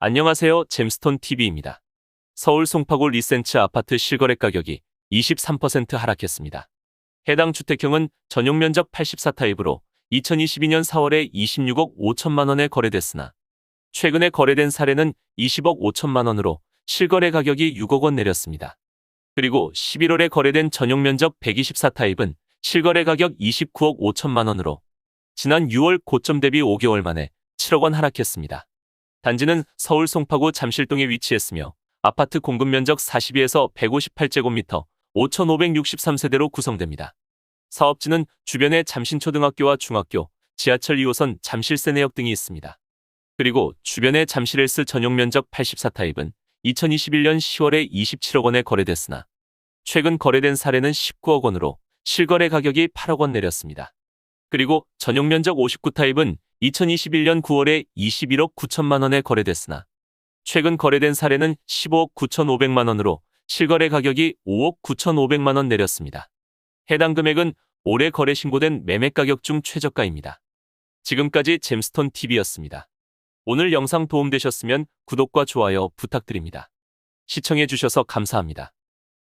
안녕하세요. 잼스톤 TV입니다. 서울 송파구 리센츠 아파트 실거래 가격이 23% 하락했습니다. 해당 주택형은 전용 면적 84타입으로 2022년 4월에 26억 5천만 원에 거래됐으나 최근에 거래된 사례는 20억 5천만 원으로 실거래 가격이 6억 원 내렸습니다. 그리고 11월에 거래된 전용 면적 124타입은 실거래 가격 29억 5천만 원으로 지난 6월 고점 대비 5개월 만에 7억 원 하락했습니다. 단지는 서울 송파구 잠실동에 위치했으며 아파트 공급 면적 42에서 158제곱미터 5,563세대로 구성됩니다. 사업지는 주변에 잠신초등학교와 중학교, 지하철 2호선 잠실세내역 등이 있습니다. 그리고 주변에 잠실헬스 전용 면적 84타입은 2021년 10월에 27억 원에 거래됐으나 최근 거래된 사례는 19억 원으로 실거래 가격이 8억 원 내렸습니다. 그리고 전용 면적 59타입은 2021년 9월에 21억 9천만 원에 거래됐으나 최근 거래된 사례는 15억 9천5백만 원으로 실거래 가격이 5억 9천5백만 원 내렸습니다. 해당 금액은 올해 거래 신고된 매매 가격 중 최저가입니다. 지금까지 잼스톤 TV였습니다. 오늘 영상 도움되셨으면 구독과 좋아요 부탁드립니다. 시청해주셔서 감사합니다.